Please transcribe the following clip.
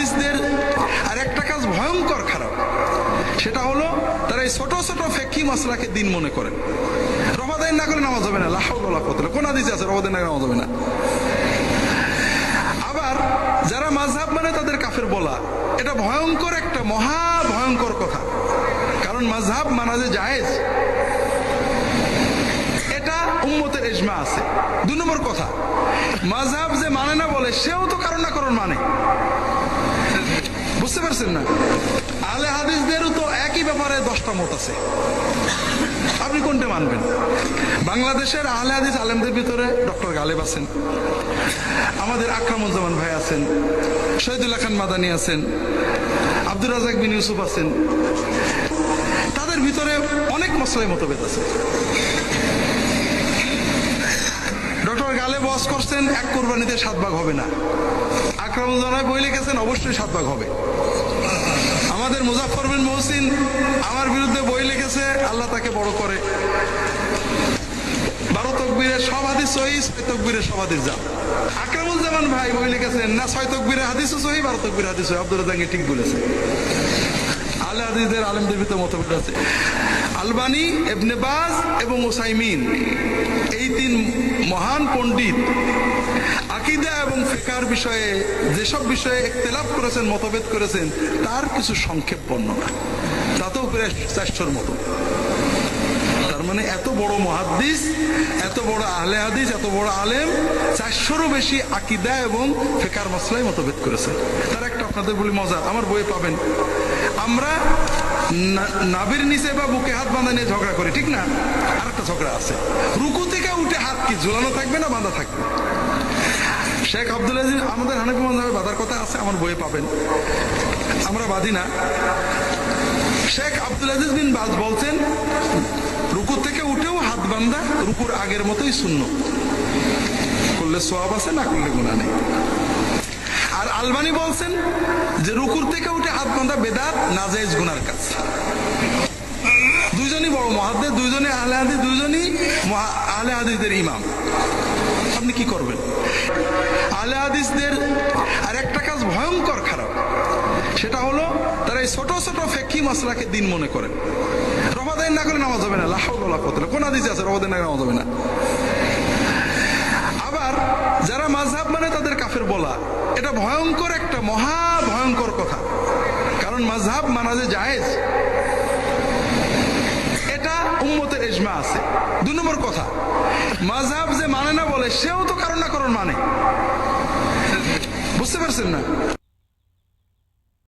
হাদিসদের আর একটা কাজ ভয়ঙ্কর খারাপ। সেটা হলো, তারা এই ছোট ছোট ফেকি মশলাকে দিন মনে করেন রমাদাইন না করে নামাজ হবে না লাহাউল্লাহ কতলে কোন হাদিসে আছে, রমাদাইন না নামাজ হবে না। আবার যারা মাঝহাব মানে তাদের কাফের বলা, এটা ভয়ঙ্কর একটা মহা ভয়ঙ্কর কথা। কারণ মাঝহাব মানা যে জায়েজ। এটা উম্মতের এজমা আছে। দু নম্বর কথা মাঝহাব যে মানে না বলে, সেও তো কারণ না কারণ মানে। বুঝতে পারছেন না? আলে হাদিসদেরও তো একই ব্যাপারে দশটা মত আছে। আপনি কোনটা মানবেন? বাংলাদেশের আহলে হাদিস আলেমদের ভিতরে ডক্টর গালেব আছেন। আমাদের আকরামুজ্জামান ভাই আছেন। শহীদুল্লাহ খান মাদানি আছেন। আব্দুর রাজাক বিন ইউসুফ আছেন। তাদের ভিতরে অনেক মশলাই মতভেদ আছে। ডক্টর গালে বস করছেন, এক কোরবানিতে সাত ভাগ হবে না। আকরামুজ্জামান বই লিখেছেন, অবশ্যই সাত ভাগ হবে। আমাদের মুজাফর বিন মহসিন আমার বিরুদ্ধে বই লিখেছে, আল্লাহ তাকে বড় করে। বারো তকবীরের সব হাদিস সহি, ছয় তকবীরের সব হাদিস যা আকরামুজ্জামান ভাই বই লিখেছেন, না ছয় তকবীরের হাদিসও সহি, বারো তকবীর হাদিস সহি। আব্দুল রাজাঙ্গি ঠিক বলেছে। আলে হাদিসদের আলেমদের ভিতরে মতভেদ আছে। আলবানি এবনে বাজ এবং ওসাইমিন। এই তিন মহান পণ্ডিত আকিদা এবং ফিকার বিষয়ে, যেসব বিষয়ে একতেলাপ করেছেন, মতভেদ করেছেন, তার কিছু সংক্ষেপ বর্ণনা। তাতেও চারশোর মতো। তার মানে এত বড় মহাদ্দিস, এত বড় আহলে হাদিস, এত বড় আলেম, চারশোরও বেশি আকিদা এবং ফেকার মশলাই মতভেদ করেছে তার একটা আপনাদের বলি মজা, আমার বইয়ে পাবেন। আমরা না- নাভির নিচে বা বুকে হাত বাঁধা নিয়ে ঝগড়া করে, ঠিক না? আর একটা ঝগড়া আছে। রুকু থেকে উঠে হাত কি, ঝুলানো থাকবে না বাঁধা থাকবে? শেখ আব্দুল আজিজ, আমাদের হানিফি মজাবে বাঁধার কথা আছে, আমার বইয়ে পাবেন। আমরা বাঁধি না। শেখ আব্দুল আজিজ বিন বাজ বলছেন, রুকু থেকে উঠেও হাত বান্ধা রুকুর আগের মতোই শূন্য। করলে সোয়াব আছে, না করলে গুণা নেই। আর আলবানি বলছেন যে রুকুর থেকে উঠে হাত বান্ধা বেদাত নাজাইজ গুনার কাজ। দুইজনই বড় মহাদ্দের দুইজনে আহলে হাদিস, দুইজনই আহলে হাদিসদের ইমাম। আপনি কি করবেন? আহলে হাদিসদের আর একটা কাজ ভয়ঙ্কর খারাপ। সেটা হলো, তারা এই ছোট ছোট ফেকি মশলাকে দিন মনে করেন রমাদাইন না করে নামাজ হবে না লাহাউল্লাহ কতলে কোন হাদিসে আছে রমাদাইন না নামাজ হবে না? আবার যারা মাঝহাব মানে তাদের কাফের বলা এটা ভয়ঙ্কর একটা, মহা ভয়ঙ্কর কথা। কারণ মাঝহাব মানা যে জায়েজ। এটা উম্মতের এজমা আছে। দু নম্বর কথা মাঝহাব যে মানে না বলে, সেও তো কারণ না কারণ মানে। বুঝতে পারছেন না?